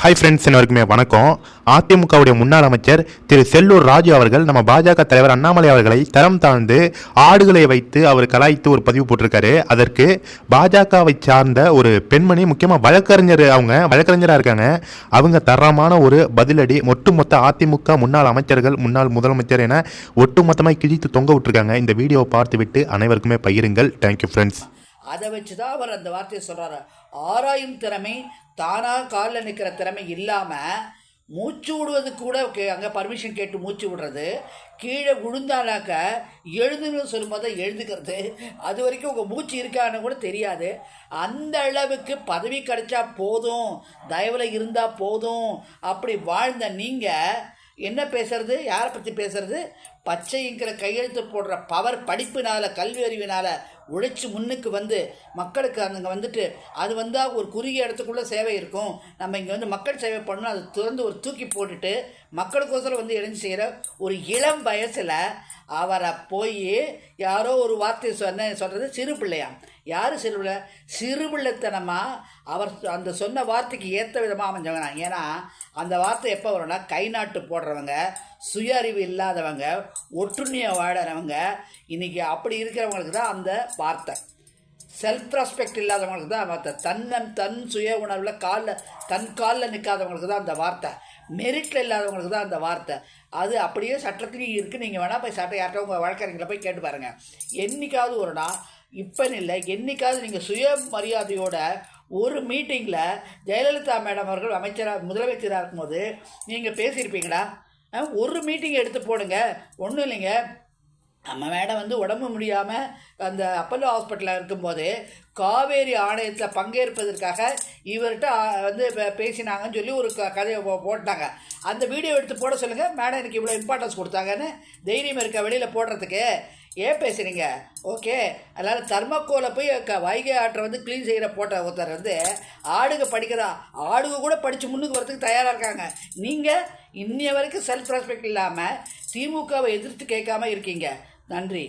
Hi friends எல்லாருக்குமே வணக்கம். அதிமுகவுடைய முன்னாள் அமைச்சர் திரு செல்லூர் ராஜு அவர்கள் நம்ம பாஜக தலைவர் அண்ணாமலை அவர்களை தரம் தாழ்ந்து ஆடுகளை வைத்து அவர் கலாய்த்து ஒரு பதிவு போட்டிருக்காரு. அதற்கு பாஜகவை சார்ந்த ஒரு பெண்மணி முக்கியமாக வழக்கறிஞர் அவங்க வழக்கறிஞராக இருக்காங்க. அவங்க தரமான ஒரு பதிலடி ஒட்டுமொத்த அதிமுக முன்னாள் அமைச்சர்கள் முன்னாள் முதலமைச்சர் என ஒட்டுமொத்தமாக கிழித்து தொங்க விட்டுருக்காங்க. இந்த வீடியோவை பார்த்துவிட்டு அனைவருக்குமே பகிருங்கள். தேங்க்யூ ஃப்ரெண்ட்ஸ் அதை வச்சு தான் அவர் அந்த வார்த்தையை சொல்கிறாரு ஆராயும் திறமை தானாக காலில் நிற்கிற திறமை இல்லாமல் மூச்சு விடுவது கூட அங்கே பர்மிஷன் கேட்டு மூச்சு விடுறது கீழே விழுந்தானாக்க எழுதுன்னு சொல்லும்போது எழுதுக்கிறது அது வரைக்கும் உங்கள் மூச்சு இருக்கான்னு கூட தெரியாது. அந்த அளவுக்கு பதவி கிடைச்சா போதும் தயவில் இருந்தால் போதும். அப்படி வாழ்ந்த நீங்கள் என்ன பேசுறது? யாரை பற்றி பேசுறது? பச்சைங்கிற கையெழுத்து போடுற பவர் படிப்பினால் கல்வி அறிவினால் உழைச்சி முன்னுக்கு வந்து மக்களுக்கு அங்கே வந்துட்டு அது வந்தால் ஒரு குறுகிய இடத்துக்குள்ளே சேவை இருக்கும். நம்ம இங்கே வந்து மக்கள் சேவை பண்ணணும். அது திறந்து ஒரு தூக்கி போட்டுட்டு மக்களுக்கோசரம் வந்து இணைஞ்சு செய்கிற ஒரு இளம் வயசில் அவரை போய் யாரோ ஒரு வார்த்தை சொன்ன சொல்கிறது சிறு பிள்ளையா? யார் சிறு பிள்ளை? சிறு பிள்ளைத்தனமாக அவர் அந்த சொன்ன வார்த்தைக்கு ஏற்ற விதமாக அமைஞ்சவங்க ஏன்னா அந்த வார்த்தை எப்போ வரும்னா கை நாட்டு போடுறவங்க சுய அறிவு இல்லாதவங்க ஒற்றுமையை வாழறவங்க இன்றைக்கி அப்படி இருக்கிறவங்களுக்கு தான் அந்த வார்த்தை. செல்ஃப் ரெஸ்பெக்ட் இல்லாதவங்களுக்கு தான் வார்த்தை. தன்னன் தன் சுய உணர்வில் காலில் தன் காலில் நிற்காதவங்களுக்கு தான் அந்த வார்த்தை. மெரிட்டில் இல்லாதவங்களுக்கு தான் அந்த வார்த்தை. அது அப்படியே சட்டத்துலேயும் இருக்குது நீங்கள் வேணால் போய் சட்டம் யார்கிட்ட உங்கள் வழக்கறிஞர்களை போய் கேட்டு பாருங்கள் என்றைக்காவது ஒரு நாள் இப்போன்னு இல்லை என்னைக்காவது நீங்கள் சுய மரியாதையோட ஒரு மீட்டிங்கில் ஜெயலலிதா மேடம் அவர்கள் அமைச்சராக முதலமைச்சராக இருக்கும்போது நீங்கள் பேசியிருப்பீங்களா? ஒரு மீட்டிங் எடுத்து போடுங்க. ஒன்றும் இல்லைங்க. நம்ம மேடம் வந்து உடம்பு முடியாமல் அந்த அப்பல்லோ ஹாஸ்பிட்டலில் இருக்கும்போது காவேரி ஆணையத்தில் பங்கேற்பதற்காக இவர்கிட்ட வந்து பேசினாங்கன்னு சொல்லி ஒரு க- கதையை போட்டாங்க. அந்த வீடியோ எடுத்து போட சொல்லுங்கள் மேடம் எனக்கு இவ்வளோ இம்பார்ட்டன்ஸ் கொடுத்தாங்கன்னு தைரியம் இருக்க வெளியில் போடுறதுக்கு? ஏன் பேசுகிறீங்க ஓகே அதனால் தர்மக்கோலை போய் க வைகை ஆற்றை வந்து க்ளீன் செய்கிற போட்ட ஒருத்தர் வந்து ஆடுக படிக்கிறா. ஆடுக கூட படித்து முன்னுக்கு வரதுக்கு தயாராக இருக்காங்க. நீங்கள் இன்னைய வரைக்கும் செல்ஃப் ரெஸ்பெக்ட் இல்லாமல் திமுகவை எதிர்த்து கேட்காம இருக்கீங்க. நன்றி.